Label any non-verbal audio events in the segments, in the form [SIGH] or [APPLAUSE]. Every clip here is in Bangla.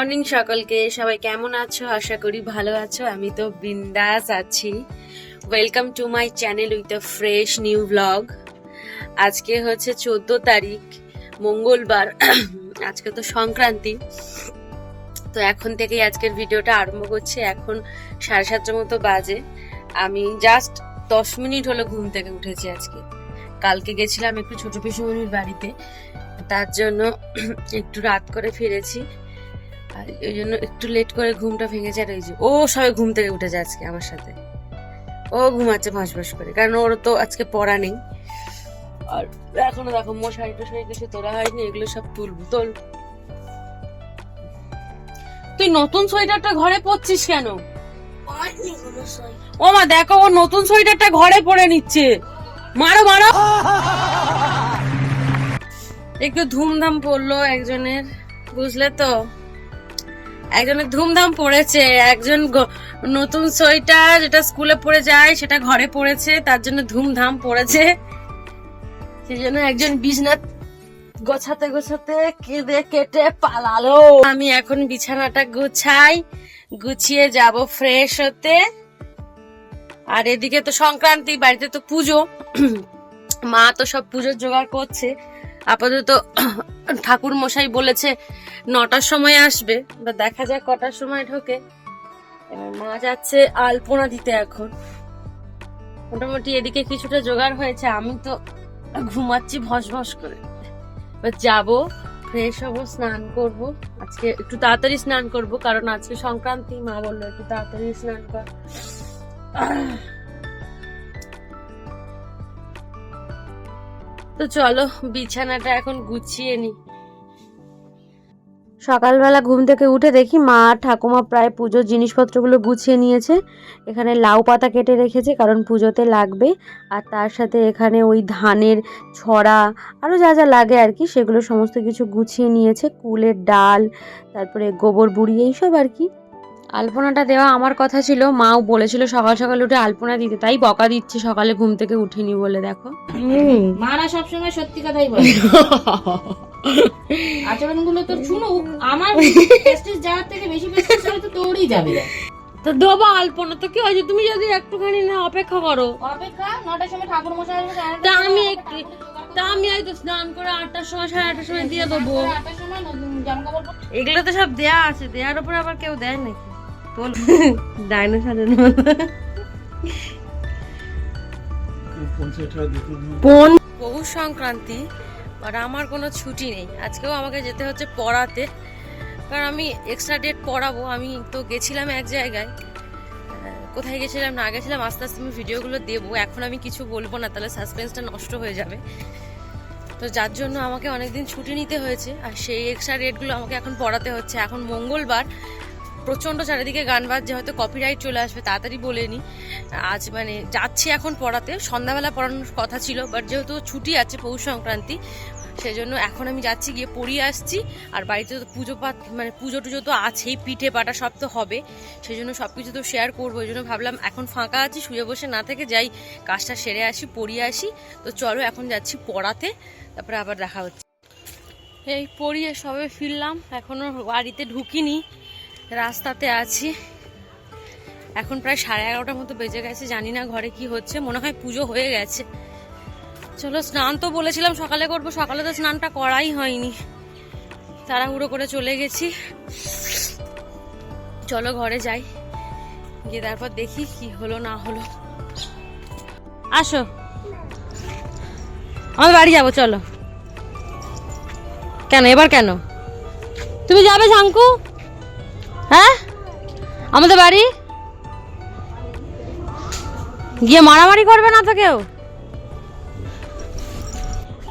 মর্নিং সকলকে, সবাই কেমন আছো? আশা করি ভালো আছো। আমি তো বিন্দাস আছি। Welcome to my channel with a fresh new blog আজকে হচ্ছে চোদ্দ তারিখ, মঙ্গলবার। [CLEARS THROAT] আজকে তো সংক্রান্তি। তো এখন থেকেই আজকের ভিডিওটা আরম্ভ করছি। এখন সাড়ে সাতটার মতো বাজে। আমি জাস্ট দশ মিনিট হলো ঘুম থেকে উঠেছি আজকে। কালকে গেছিলাম একটু ছোট পিসুমনির বাড়িতে। তার জন্য [CLEARS THROAT] একটু রাত করে ফিরেছি। আর ওই জন্য একটু লেট করে ঘুমটা ভেঙেছে আর ওই যে ও সবাই ঘুম থেকে উঠেছে আজকে আমার সাথে। ও ঘুমাচ্ছে ফাঁস ফাঁস করে কারণ ওর তো আজকে পড়া নেই। আর এখনও দেখো মশারি টশারি কিছু তোলা হয়নি এগুলো সব তুলবো তোল। তুই নতুন সোয়েটারটা ঘরে পরছিস কেন? ও মা দেখো ও নতুন সোয়েটারটা ঘরে পরে নিচ্ছে। মারো মারো। একটু ধুমধাম পড়ল একজনের বুঝলে তো? একজনের ধুমধাম পড়েছে, একজন নতুন সোয়েটার যেটা স্কুলে পড়ে যায় সেটা ঘরে পড়েছে, তার জন্য ধুমধাম পড়েছে। সেই জন্য একজন বিছনাথ গোছাতে গোছাতে কেঁদে কেটে পালালো। আমি এখন বিছানাটা গুছাই, গুছিয়ে যাব ফ্রেশ হতে। আর এদিকে তো সংক্রান্তি, বাড়িতে তো পুজো। মা তো সব পুজোর জোগাড় করছে। আপাতত ঠাকুর মশাই বলেছে নটার সময় আসবে বা দেখা যাক কটার সময় ঢোকে। এবার মা যাচ্ছে আলপনা দিতে এখন। মোটামুটি এদিকে কিছুটা জোগাড় হয়েছে, আমি তো ঘুমাচ্ছি ভস ভস করে। যাব ফ্রেশ হব, স্নান করব। আজকে একটু তাড়াতাড়ি স্নান করব, কারণ আজকে সংক্রান্তি, মা বলল একটু তাড়াতাড়ি স্নান কর। তো চলো, বিছানাটা এখন গুছিয়ে নি। সকালবেলা ঘুম থেকে উঠে দেখি মা ঠাকুমা প্রায় পুজোর জিনিসপত্রগুলো গুছিয়ে নিয়েছে। এখানে লাউ পাতা কেটে রেখেছে, কারণ পুজোতে লাগবে। আর তার সাথে এখানে ওই ধানের ছড়া আরও যা যা লাগে আর কি, সেগুলো সমস্ত কিছু গুছিয়ে নিয়েছে। কুলের ডাল, তারপরে গোবর বুড়ি, এইসব আর কি। আলপনাটা দেওয়া আমার কথা ছিল মাও বলেছিল সকাল সকাল উঠে আলপনা দিতে তাই বকা দিচ্ছে সকালে ঘুম থেকে উঠিনি বলে দেখো। মারা সবসময় সত্যি কথাই বলে। [LAUGHS] আচরণগুলো তো শুনুক আমার প্রেস্টিজ যাওয়ার থেকে বেশি প্রেস্টিজ হলে তো তোরই যাবে। তো দেবো আলপনা তো কি হয়েছে? তুমি যদি একটুখানি না অপেক্ষা করো। অপেক্ষা? নটার সময় ঠাকুর মশাই আসবে তা আমি একটু তা আমি হয়তো স্নান করে আটটার সময় সাড়ে আটটার সময় দিয়ে দেবো। এগুলো তো সব দেয়া আছে দেয়ার উপরে আবার কেউ দেয় নাকি? তোল ডাইনোসরের মতো বহু সংক্রান্তি আর আমার কোনো ছুটি নেই। আজকেও আমাকে যেতে হচ্ছে পড়াতে। কারণ আমি এক্সট্রা ডেট পড়াবো। আমি তো গেছিলাম এক জায়গায়। কোথায় গেছিলাম না গেছিলাম আস্তে আস্তে আমি ভিডিওগুলো দেবো। এখন আমি কিছু বলব না তাহলে সাসপেন্সটা নষ্ট হয়ে যাবে। তো যার জন্য আমাকে অনেকদিন ছুটি নিতে হয়েছে। আর সেই এক্সট্রা রেটগুলো আমাকে এখন পড়াতে হচ্ছে। এখন মঙ্গলবার প্রচণ্ড চারিদিকে গান বাজছে, হয়তো কপিরাইট চলে আসবে, তাড়াতাড়ি বলে নি। আজ মানে যাচ্ছি এখন পড়াতে, সন্ধ্যাবেলা পড়ানোর কথা ছিল বাট যেহেতু ছুটি আছে পৌষ সংক্রান্তি সেই জন্য এখন আমি যাচ্ছি, গিয়ে পড়িয়ে আসছি, আর বাড়িতে তো পুজো পাঠ মানে পুজো টুজো তো আছেই, পিঠে পাটা সব তো হবে সেই জন্য সব কিছু তো শেয়ার করব, ওই জন্য ভাবলাম এখন ফাঁকা আছি, শুয়ে বসে না থেকে যাই, কাজটা সেরে আসি, পড়িয়ে আসি, তো চলো এখন যাচ্ছি পড়াতে, তারপরে আবার দেখা হচ্ছে। এই পড়িয়ে সবে ফিরলাম, এখনও বাড়িতে ঢুকিনি রাস্তাতে আছি। এখন প্রায় সাড়ে এগারোটার মতো বেজে গেছে, জানি না ঘরে কি হচ্ছে, মনে হয় পুজো হয়ে গেছে। চলো, স্নান তো বলেছিলাম, সকালে করব, সকালে তো স্নানটা করাই হয়নি। তাড়াহুড়ো করে চলে গেছি। চলো, ঘরে যাই। গিয়ে তারপর দেখি কি হলো, না হলো। আসো। আমাদের বাড়ি যাব, চলো। কেন, এবার কেন? তুমি যাবে, ঝাঙ্কু? হ্যাঁ? আমাদের বাড়ি? গিয়ে মারামারি করবে না তো কেউ?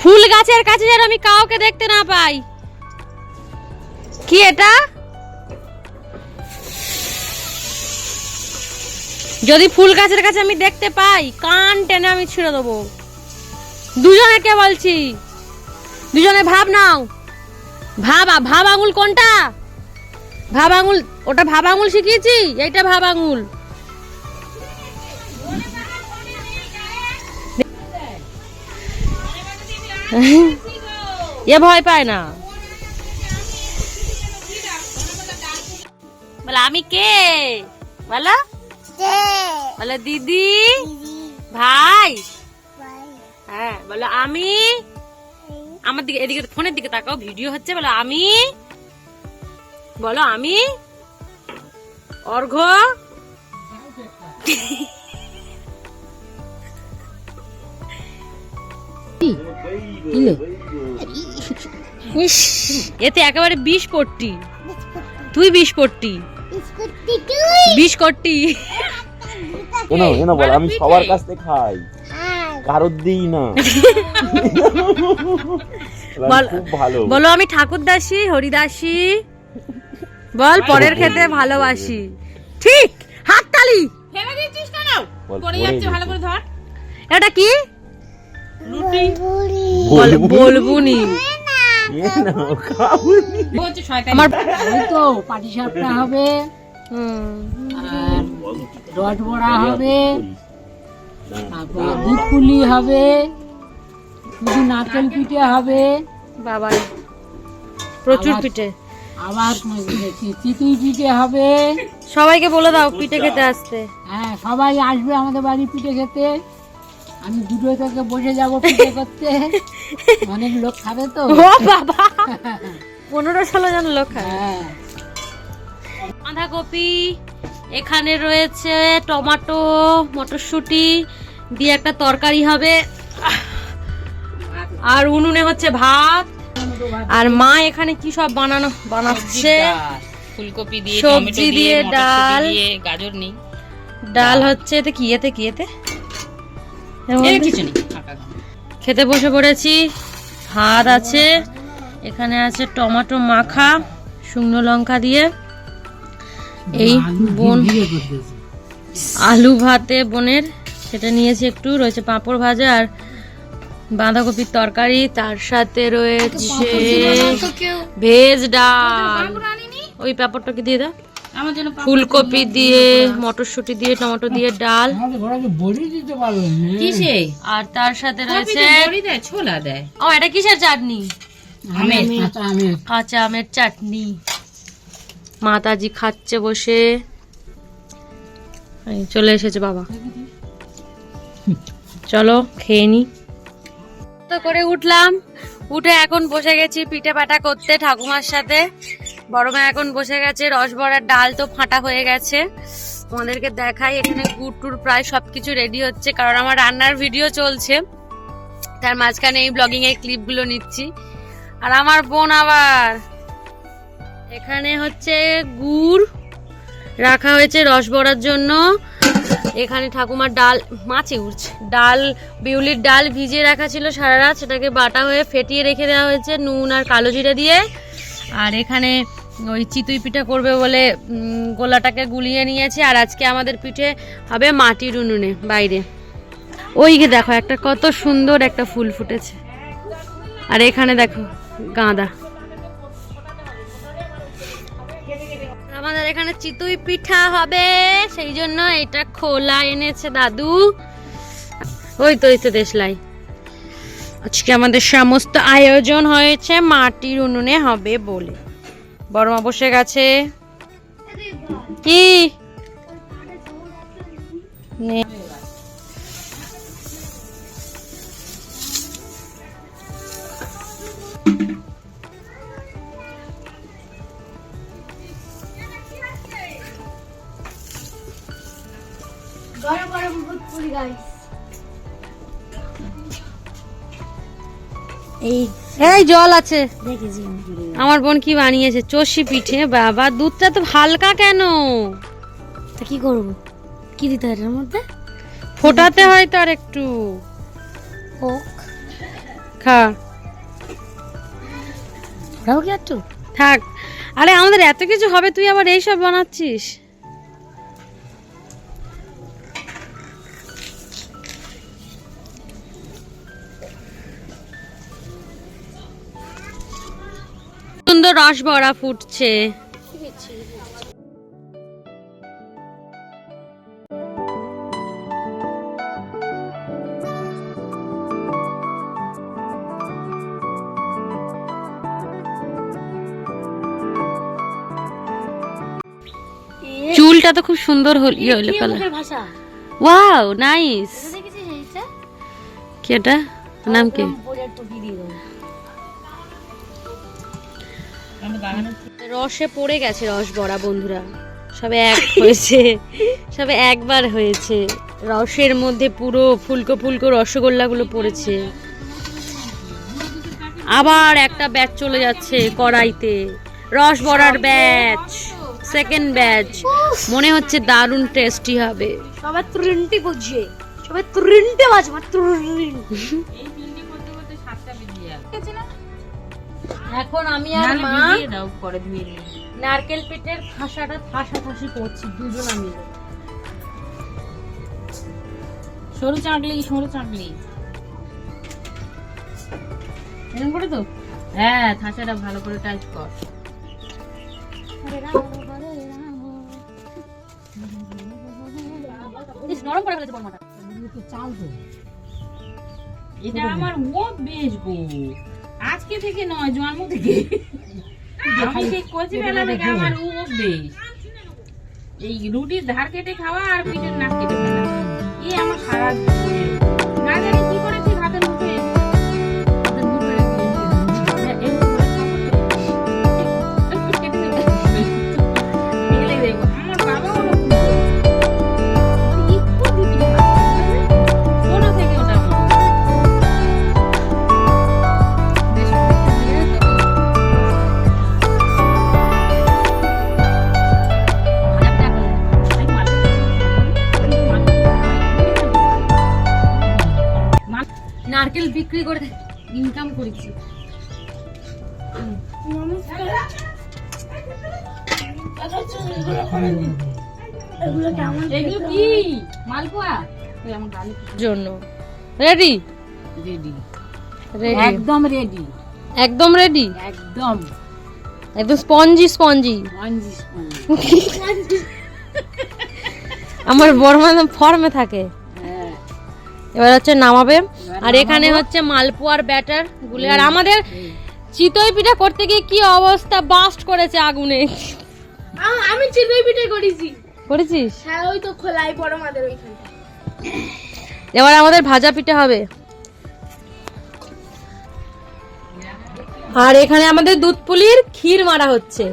ফুল গাছের কাছে যেন আমি কাউকে দেখতে না পাই। কি এটা? যদি ফুল গাছের কাছে আমি দেখতে পাই, কান টেনে আমি ছিঁড়ে দেবো। দুজনে কে বলছি? দুজনে ভাব নাও। ভাব ভাব আঙুল কোনটা? ভাব আঙুল ওটা ভাব আঙুল শিখিয়েছি? এইটা ভাব আঙুল এ ভয় পায় না। বলো আমি কে? বলো। বলো দিদি। ভাই। হ্যাঁ বলো আমি? আমার দিকে এদিকে ফোনের দিকে তাকাও ভিডিও হচ্ছে বলো আমি? বলো আমি? অর্ঘ? এতে একেবারে বিষ পট্টি তুই বিষ পট্টি বিষ করটি এনো এনো বল আমি সবার কাছ থেকে খাই কারোর দিই না। বল- আমি ঠাকুর দাসী হরিদাসী বল পরের খেতে ভালোবাসি। ঠিক হাততালি ফেলে দিচ্ছিস কেন? বল, পড়ে যাচ্ছে ভালো করে ধর। এটা কি? বলব বলবুনি। নাও, আমার তো পাটি সাপটা হবে। হুম, আর রড বড়া হবে। তারপরে দুধ পুলি হবে। শুধু নারকেল পিঠে হবে। বাবা প্রচুর পিঠে। আবার চিতই পিঠে হবে। সবাইকে বলে দাও পিঠে খেতে আসতে। হ্যাঁ সবাই আসবে আমাদের বাড়ি পিঠে খেতে। আমি দুটো থেকে বসে যাব পিঠে করতে। [LAUGHS] অনেক লোক খাবে তো। ও বাবা! পনেরো ষোলো জন লোক খায়। হ্যাঁ। বাঁধাকপি এখানে রয়েছে টমেটো মটরশুঁটি দিয়ে একটা তরকারি হবে। আর উনুনে হচ্ছে ভাত। আর মা এখানে কি সব বানানো বানাচ্ছে? ফুলকপি দিয়ে সবজি দিয়ে, ডাল। দিয়ে গাজর নেই। ডাল হচ্ছে এতে কি? এতে কি এতে? কিছু নেই খেতে বসে পড়েছি। ভাত আছে। এখানে আছে টমেটো মাখা শুকনো লঙ্কা দিয়ে। এই বোন আলু ভাতে বোনের সেটা নিয়েছি একটু। রয়েছে পাঁপড় ভাজা আর বাঁধাকপির তরকারি তার সাথে রয়েছে ভেজ ডাল। ওই পাঁপড়টাকে দিয়ে দাও। আমার জন্য পাপড় ফুলকপি দিয়ে মটরশুঁটি দিয়ে টমেটো দিয়ে ডাল। কিসে? আর তার সাথে রয়েছে ছোলা দেয়। ও এটা কিসের চাটনি? আমের। কাঁচা আমের চাটনি। মাতাজি খাচ্ছে বসে। এই চলে এসেছে বাবা। চলো খেয়ে নি। তো করে উঠলাম। উঠে এখন বসে গেছি পিঠে পাটা করতে ঠাকুমার সাথে। বড় মা এখন বসে গেছে, রস রসবড়ার ডাল তো ফাটা হয়ে গেছে। তোমাদেরকে দেখাই, এখানে গুড় টুর প্রায় সবকিছু রেডি হচ্ছে, কারণ আমার রান্নার ভিডিও চলছে। তার মাঝখানে এই ব্লগিং এর ক্লিপগুলো নিচ্ছি। আর আমার বোন আবার। এখানে হচ্ছে গুড়, রাখা হয়েছে রস বড়ার জন্য। এখানে ঠাকুমার ডাল মাছে উঠছে ডাল, বিউলির ডাল ভিজিয়ে রাখা ছিল সারা রাত, সেটাকে বাটা হয়ে ফেটিয়ে রেখে দেওয়া হয়েছে নুন আর কালো জিরে দিয়ে। আর এখানে ওই চিতুই পিঠা করবে বলে গোলাটাকে গুলিয়ে নিয়েছে। আর আজকে আমাদের পিঠে হবে মাটির উনুনে বাইরে। ওইকে দেখো, একটা কত সুন্দর একটা ফুল ফুটেছে। আর এখানে দেখো, গাঁদা। এখানে চিতুই পিঠা হবে, সেই জন্য এটা খোলা এনেছে দাদু। ওই তো ওই তো দেশলাই। আজকে আমাদের সমস্ত আয়োজন হয়েছে মাটির উনুনে হবে বলে। বর্মা বসে গেছে। কি? এই জল আছে। আমার বোন কি বানিয়েছে? চষি পিঠে বাবা। দুধটা তো হালকা কেন? তা কি করব? কি দিতে হয় এটার মধ্যে? ফোটাতে হয় তো আর একটু। ও খা। ওরাও কি একটু? থাক। আরে আমাদের এত কিছু হবে তুই আবার এইসব বানাচ্ছিস? সুন্দর রস ভরা ফুটছে ফুলটা তো খুব সুন্দর হল ইয়ে হলো কালার ওয়াও নাইস কি এটা? নাম কি? রসে পড়ে গেছে রস বড়া বন্ধুরা। সবে এক হয়েছে সবে একবার হয়েছে। রসের মধ্যে পুরো ফুলকো ফুলকো রসগোল্লাগুলো পড়েছে। আবার একটা ব্যাচ চলে যাচ্ছে কড়াইতে। রস বড়ার ব্যাচ সেকেন্ড ব্যাচ। মনে হচ্ছে দারুণ টেস্টি হবে। সবাই ত্রিনটি বুঝছে সবাই ত্রিনটে বাজে আমার ত্রিন [LAUGHS] এখন আমি আর মা নারকেল পিঠের খাসাটা ঠাসা ঠাসি করছি দুজনা মিলে সরু চাকলি সরু চাকলি এরকম করে তো? হ্যাঁ থাসাটা ভালো করে টাইট কর। ইস, নরম করে ফেলেছে বর্মাটা চাল তো এটা আমার ও বেশ গো। আজকে থেকে নয় জন্ম থেকে আমি সেই কচি থেকে আমার ও বেশ এই রুটির ধার কেটে খাওয়া আর পিঠের নাক কেটে খাওয়া এই আমার সারা নারকেল বিক্রি করে ইনকাম করেছি। রেডি রেডি একদম রেডি একদম রেডি একদম। একদম স্পঞ্জি স্পঞ্জি স্পঞ্জি আমার বড় ফর্মে থাকে। এবার হচ্ছে নামাবে। আর এখানে হচ্ছে মালপোয়ার ব্যাটার গুলে। আর আমাদের চিতই পিঠা করতে গিয়ে কি অবস্থা? বাস্ট করেছে আগুনে। আমি চিতই পিঠে করেছি। করেছিস? হ্যাঁ ওই তো খোলাই বড় মাদের ওইখানে। এবার আমাদের ভাজা পিঠা হবে। আর এখানে আমাদের দুধ পুলির ক্ষীর মারা হচ্ছে।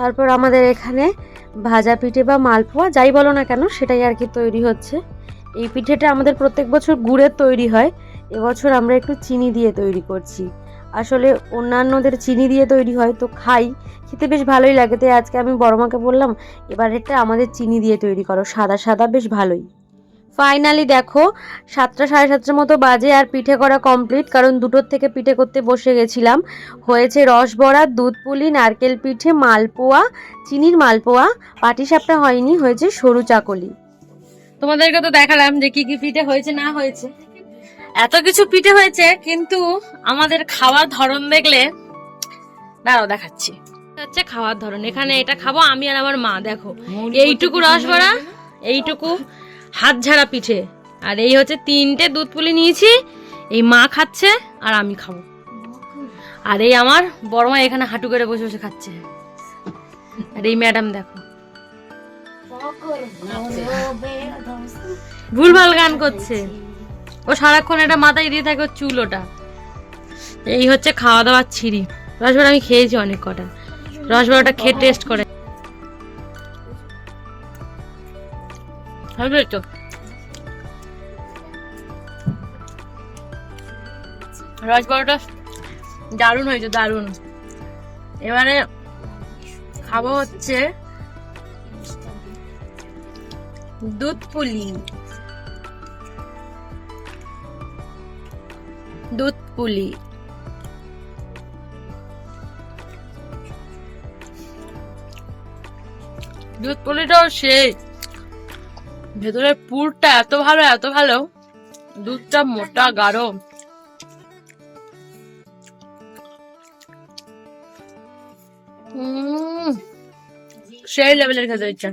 তারপর আমাদের এখানে ভাজা পিঠে বা মালপোয়া, যাই বলো না কেন, সেটাই আর কি তৈরি হচ্ছে। এই পিঠেটা আমাদের প্রত্যেক বছর গুড়ের তৈরি হয়। এবছর আমরা একটু চিনি দিয়ে তৈরি করছি। আসলে অন্যান্যদের চিনি দিয়ে তৈরি হয়, তো খাই। খেতে বেশ ভালোই লাগে। তাই আজকে আমি বড়মাকে বললাম এবার এটা আমাদের চিনি দিয়ে তৈরি করো। সাদা সাদা বেশ ভালোই। ফাইনালি দেখো সাতটা সাড়ে সাতটার মতো বাজে আর পিঠে করা কমপ্লিট কারণ দুটোর থেকে পিঠে করতে বসে গেছিলাম। হয়েছে রসবড়া দুধ পুলি নারকেল পিঠে মালপোয়া চিনির মালপোয়া পাটিসাপটা হয়নি হয়েছে সরু চাকলি। তোমাদেরকে তো দেখালাম যে কি কি পিঠে হয়েছে না হয়েছে। এত কিছু পিঠে হয়েছে কিন্তু আমাদের খাওয়ার ধরন দেখলে দাঁড়াও দেখাচ্ছি। হচ্ছে খাওয়ার ধরন এখানে এটা খাব আমি আর আমার মা দেখো। এইটুকু রসবড়া এইটুকু হাত ঝাড়া পিঠে। আর এই হচ্ছে তিনটে দুধ পুলি নিয়েছি, এই মা খাচ্ছে আর আমি খাব। আর এই আমার বড় মা এখানে হাঁটু করে বসে বসে খাচ্ছে। আর এই ম্যাডাম দেখো। ভুলভাল গান করছে। ও সারাক্ষণ এটা মাথায় দিয়ে থাকে ওর চুল ওটা। এই হচ্ছে খাওয়া দাওয়ার ছিঁড়ি। রসবড়া আমি খেয়েছি অনেক কটা। রসবড়াটা খেয়ে টেস্ট করে। হবে তো রসবড়াটা দারুণ হয়েছে দারুণ এবারে খাব হচ্ছে দুধ পুলি দুধ পুলি দুধ পুলিটাও সেই ভেতরের পুরটা এত ভালো এত ভালো। দুধটা মোটা গাঢ় সেই লেভেলের খেতে ইচ্ছা।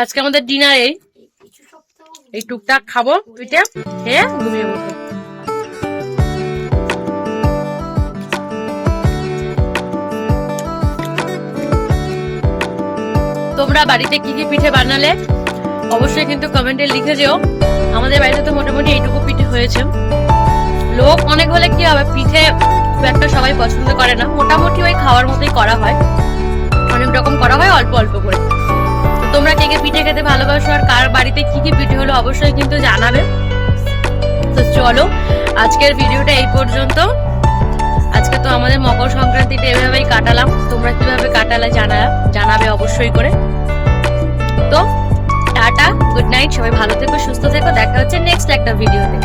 আজকে আমাদের ডিনারে এই টুকটাক খাব, পিঠে খেয়ে ঘুমিয়ে পড়ব। তোমরা বাড়িতে কি কি পিঠে বানালে? অবশ্যই কিন্তু কমেন্টে লিখে যেও। আমাদের বাড়িতে তো মোটামুটি এইটুকু পিঠে হয়েছে। লোক অনেক হলে কি হবে, পিঠে খুব একটা সবাই পছন্দ করে না। মোটামুটি ওই খাওয়ার মতোই করা হয়। অনেক রকম করা হয়, অল্প অল্প করে। তোমরা কে কে পিঠে খেতে ভালোবাসো আর কার বাড়িতে কি কি পিঠে হলো অবশ্যই কিন্তু জানাবে। তো চলো, আজকের ভিডিওটা এই পর্যন্ত। আজকে তো আমাদের মকর সংক্রান্তিটা এভাবেই কাটালাম। তোমরা কীভাবে কাটালে জানা জানাবে অবশ্যই করে। তো টাটা গুড নাইট সবাই ভালো থেকো সুস্থ থেকো দেখা হচ্ছে নেক্সট একটা ভিডিওতে